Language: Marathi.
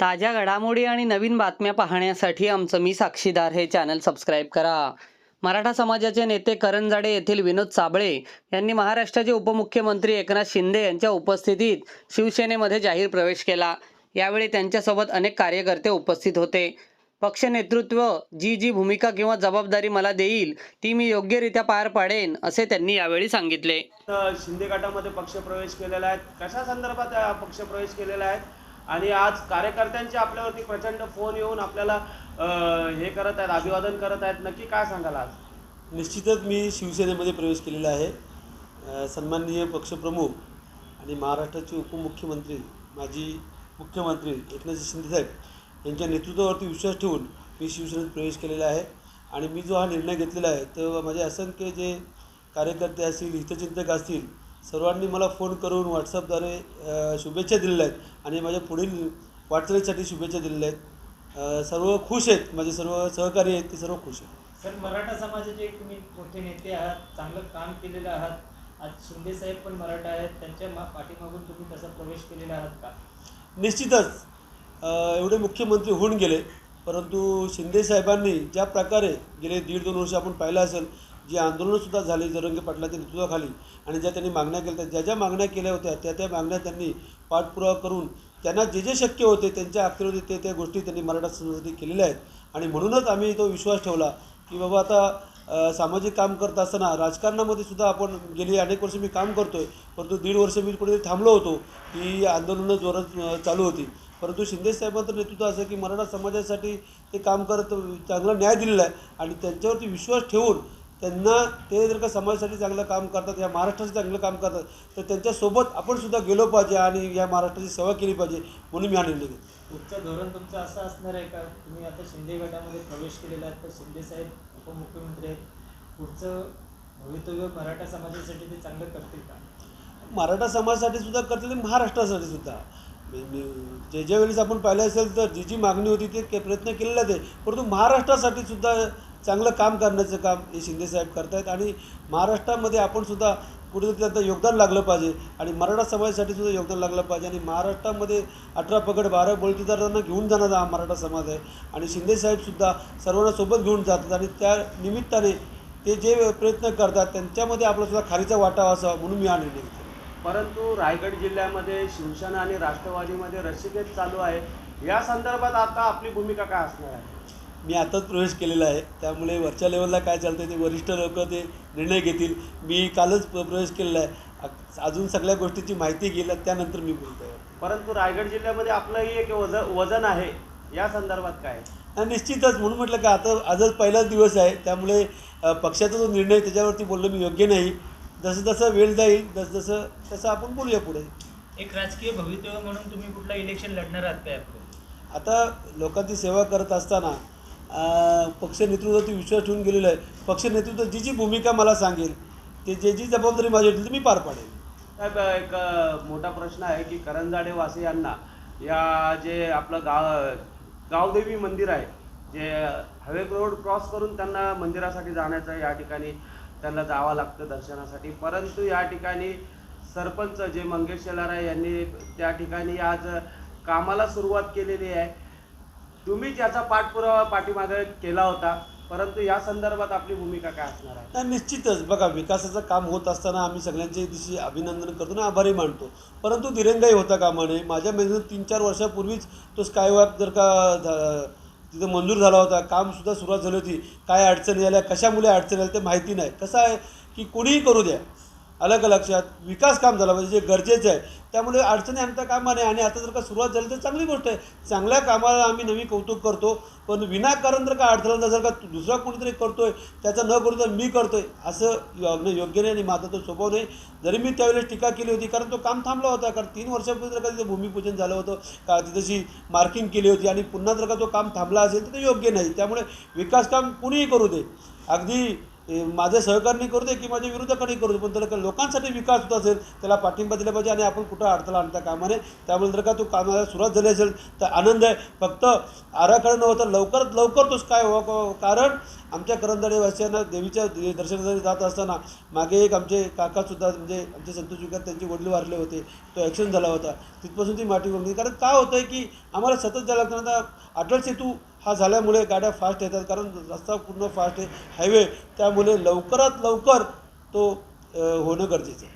ताज्या घडामोडी आणि नवीन बातम्या पाहण्यासाठी आमचं मी साक्षीदार हे चॅनल सबस्क्राईब करा. मराठा समाजाचे नेते करंजाडे येथील विनोद साबळे यांनी महाराष्ट्राचे उपमुख्यमंत्री एकनाथ शिंदे यांच्या उपस्थितीत शिवसेनेमध्ये जाहीर प्रवेश केला. यावेळी त्यांच्यासोबत अनेक कार्यकर्ते उपस्थित होते. पक्ष नेतृत्व जी जी भूमिका किंवा जबाबदारी मला देईल ती मी योग्यरित्या पार पाडेन असे त्यांनी यावेळी सांगितले. शिंदे गटामध्ये पक्ष प्रवेश केलेला आहे. कशा संदर्भात पक्ष प्रवेश केलेला आहे? आणि आज कार्यकर्त्यांचे आपल्यावरती प्रचंड फोन येऊन आपल्याला हे करत आहेत अभिवादन करत आहेत. नक्की काय सांगाल आज? निश्चितच मी शिवसेनेमध्ये प्रवेश केलेला आहे. सन्माननीय पक्षप्रमुख आणि महाराष्ट्राचे उपमुख्यमंत्री माजी मुख्यमंत्री एकनाथ शिंदेसाहेब यांच्या नेतृत्वावरती विश्वास ठेवून मी शिवसेनेत प्रवेश केलेला आहे. आणि मी जो हा निर्णय घेतलेला आहे तर माझे असंख्य जे कार्यकर्ते असतील हितचिंतक असतील सर्वांनी मला फोन करून व्हॉट्सअपद्वारे शुभेच्छा दिलेल्या आहेत आणि माझ्या पुढील वाटचालीसाठी शुभेच्छा दिलेल्या आहेत. सर्व खुश आहेत माझे सर्व सहकारी आहेत ते सर्व खुश आहेत. सर मराठा समाजाचे तुम्ही मोठे नेते आहात चांगलं काम केलेलं आहात. आज शिंदे साहेब पण मराठा आहेत त्यांच्या मा पाठीमागून तुम्ही तसा प्रवेश केलेला आहात का? निश्चितच एवढे मुख्यमंत्री होऊन गेले परंतु शिंदे साहेबांनी ज्या प्रकारे गेले दीड दोन वर्ष आपण पाहिलं असेल जी आंदोलनंसुद्धा झाली जरंगे पाटलाच्या नेतृत्वाखाली आणि ज्या त्यांनी मागण्या केल्या त्या ज्या ज्या मागण्या केल्या होत्या त्या त्या मागण्या त्यांनी पाठपुरावा करून त्यांना जे जे शक्य होते त्यांच्या अखत्यारीत ते त्या गोष्टी त्यांनी मराठा समाजासाठी केलेल्या आहेत. आणि म्हणूनच आम्ही तो विश्वास ठेवला की बाबा आता सामाजिक काम करत असताना राजकारणामध्ये सुद्धा आपण गेली अनेक वर्ष मी काम करतो आहे परंतु दीड वर्ष मी कुठेतरी थांबलो होतो की आंदोलनं जोरात चालू होती. परंतु शिंदे साहेबांचं नेतृत्व असं की मराठा समाजासाठी ते काम करत चांगला न्याय दिलेला आहे आणि त्यांच्यावरती विश्वास ठेवून त्यांना ते जर का समाजासाठी चांगलं काम करतात या महाराष्ट्राचं चांगलं काम करतात तर त्यांच्यासोबत आपण सुद्धा गेलो पाहिजे आणि या महाराष्ट्राची सेवा केली पाहिजे म्हणून मी हा निर्णय घेतला पुढचं धोरण तुमचं असं असणार आहे का? तुम्ही आता शिंदे गटामध्ये प्रवेश केलेला आहे तर शिंदे साहेब उपमुख्यमंत्री आहेत. पुढचं भवितव्य मराठा समाजासाठी ते चांगलं करतील का? मराठा समाजासाठी सुद्धा करतील आणि महाराष्ट्रासाठी सुद्धा. जे ज्या वेळेस आपण पाहिलं असेल तर जी जी मागणी होती ते प्रयत्न केलेला आहे परंतु महाराष्ट्रासाठी सुद्धा चांगलं काम करण्याचं काम हे शिंदेसाहेब करतायत. आणि महाराष्ट्रामध्ये आपण सुद्धा कुठेतरी त्यांचं योगदान लागलं पाहिजे. आणि मराठा समाजासाठी सुद्धा योगदान लागलं पाहिजे. आणि महाराष्ट्रामध्ये अठरा पगड बारा बळतीदारांना घेऊन जाणारा हा मराठा समाज आहे. आणि शिंदेसाहेबसुद्धा सर्वांना सोबत घेऊन जातात. आणि त्या निमित्ताने ते जे प्रयत्न करतात त्यांच्यामध्ये आपला सुद्धा खारीचा वाटा असावा म्हणून मी हा निर्णय घेतो परंतु रायगड जिल्ह्यामध्ये शिवसेना आणि राष्ट्रवादीमध्ये रस्सीखेच चालू आहे. या संदर्भात आता आपली भूमिका काय असणार आहे? मी आताच प्रवेश केलेला आहे. त्यामुळे वरच्या लेवलला काय चालतं ते वरिष्ठ लोक ते निर्णय घेतील. मी कालच प्र- प्रवेश केलेला आहे. अजून सगळ्या गोष्टीची माहिती गेल्या त्यानंतर मी बोलतो आहे परंतु रायगड जिल्ह्यामध्ये आपलंही एक वजन वजन आहे. या संदर्भात काय? निश्चितच. म्हणून म्हटलं का आता आजच पहिलाच दिवस आहे. त्यामुळे पक्षाचा जो निर्णय आहे, त्याच्यावरती बोलणं मी योग्य नाही. जसं जसं वेळ जाईल जसं जसं तसं आपण बोलूया पुढे. एक राजकीय भवितव्य म्हणून तुम्ही कुठलं इलेक्शन लढणार आहात काय आता लोकांची सेवा करत असताना पक्ष नेतृत्वावरती विश्वास ठेवून गेलेलं आहे. पक्ष नेतृत्व जी जी भूमिका मला सांगेल ते जे जी जबाबदारी माझी होती ती मी पार पाडेल. साहेब एक मोठा प्रश्न आहे की करंजाडे वासियांना या जे आपलं गाव गावदेवी मंदिर आहे जे हवे रोड क्रॉस करून त्यांना मंदिरासाठी जाण्याचं या ठिकाणी त्यांना जावं लागतं दर्शनासाठी. परंतु या ठिकाणी सरपंच जे मंगेश शेलारा यांनी त्या ठिकाणी आज कामाला सुरुवात केलेली आहे. तुम्ही ज्याचा पाठपुरावा पाठीमागे केला होता परंतु या संदर्भात आपली भूमिका काय असणार आहे? नाही निश्चितच. बघा विकासाचं काम होत असताना आम्ही सगळ्यांच्या दिवशी अभिनंदन करतो ना आभारी मानतो. परंतु दिरंगाई होता कामा नये माझ्या मेहनत तीन चार वर्षापूर्वीच तो स्कायवॅप जर का तिथं मंजूर झाला होता कामसुद्धा सुरुवात झाली होती. काय अडचणी आल्या कशामुळे अडचणी आल्या ते माहिती नाही. कसं आहे की कोणीही करू द्या आलं का लक्षात विकास काम झाला पाहिजे म्हणजे जे गरजेचं आहे त्यामुळे अडचणी आणता कामा नाही आणि आता जर का सुरुवात झाली तर चांगली गोष्ट आहे. चांगल्या कामाला आम्ही नवी कौतुक करतो पण विनाकारण जर का अडथळा जर का दुसरा कोणीतरी करतोय त्याचा न करू तर मी करतोय असं योग्य नाही आणि माझा तो स्वभाव नाही. जरी मी त्यावेळेस टीका केली होती कारण तो काम थांबला होता कारण तीन वर्षापूर्वी जर का तिथं भूमिपूजन झालं होतं का तिथशी मार्किंग केली होती आणि पुन्हा जर का तो काम थांबला असेल तर ते योग्य नाही. त्यामुळे विकास काम कुणीही करू दे. अगदी माझे सहकार्य करू दे की माझ्या विरोधकांनी करू दे पण त्याला लोकांसाठी विकास होत असेल त्याला पाठिंबा दिला पाहिजे आणि आपण कुठं अडथळा आणता कामाने त्यामुळे जर का तो कामाला सुरुवात झाली असेल तर आनंद आहे. फक्त आराखडा नव्हता लवकरात लवकर तोच काय व्हावं कारण आमच्या करंजाडेवासियांना देवीच्या दर्शनासाठी जात असताना मागे एक आमचे काकासुद्धा म्हणजे आमचे संतोष विकास त्यांचे वडील वारले होते. तो ॲक्सिडेंट झाला होता. तिथपासून ती माटी वगैरे कारण काय होतं आहे की आम्हाला सतत जायला लागतं. आता अटल सेतू हा झाल्यामुळे गाड्या फास्ट येतात. कारण रस्ता पूर्ण फास्ट आहे. हायवे त्यामुळे लवकरात लवकर तो होणं गरजेचं आहे.